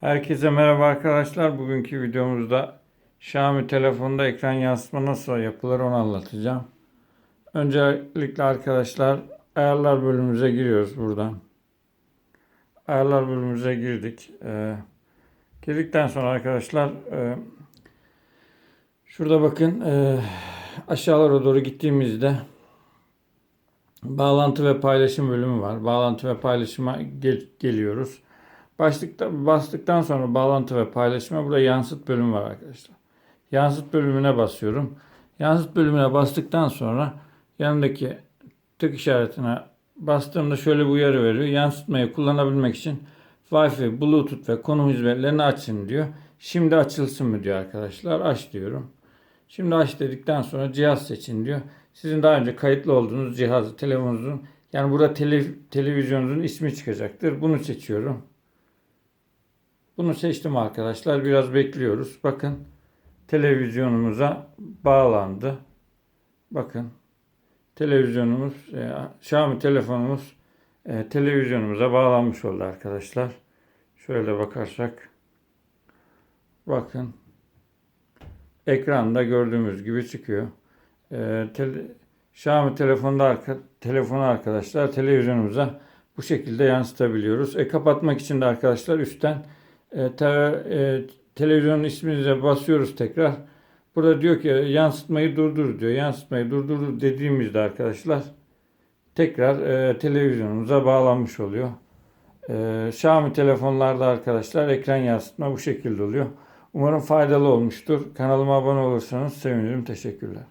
Herkese merhaba arkadaşlar. Bugünkü videomuzda Xiaomi telefonda ekran yansıtma nasıl yapılır onu anlatacağım. Öncelikle arkadaşlar ayarlar bölümümüze giriyoruz buradan. Ayarlar bölümümüze girdik. Ee, girdikten sonra arkadaşlar e, şurada bakın e, aşağılara doğru gittiğimizde bağlantı ve paylaşım bölümü var. Bağlantı ve paylaşıma gel- geliyoruz. Başlıkta bastıktan sonra bağlantı ve paylaşıma burada yansıt bölümü var arkadaşlar. Yansıt bölümüne basıyorum. Yansıt bölümüne bastıktan sonra yanındaki tık işaretine bastığımda şöyle bir uyarı veriyor. Yansıtmayı kullanabilmek için Wi-Fi, Bluetooth ve konum hizmetlerini açın diyor. Şimdi açılsın mı diyor arkadaşlar. Aç diyorum. Şimdi aç dedikten sonra cihaz seçin diyor. Sizin daha önce kayıtlı olduğunuz cihazı, telefonunuzun yani burada tele- televizyonunuzun ismi çıkacaktır. Bunu seçiyorum. Bunu seçtim arkadaşlar. Biraz bekliyoruz. Bakın televizyonumuza bağlandı. Bakın televizyonumuz, e, Xiaomi telefonumuz e, televizyonumuza bağlanmış oldu arkadaşlar. Şöyle bakarsak bakın ekranda gördüğümüz gibi çıkıyor. E, tele, Xiaomi telefonda arka, telefonu arkadaşlar televizyonumuza bu şekilde yansıtabiliyoruz. E, kapatmak için de arkadaşlar üstten te- e, televizyonun isminize basıyoruz tekrar. Burada diyor ki yansıtmayı durdur diyor. Yansıtmayı durdur dediğimizde arkadaşlar tekrar e, televizyonumuza bağlanmış oluyor. E, Xiaomi telefonlarda arkadaşlar ekran yansıtma bu şekilde oluyor. Umarım faydalı olmuştur. Kanalıma abone olursanız sevinirim. Teşekkürler.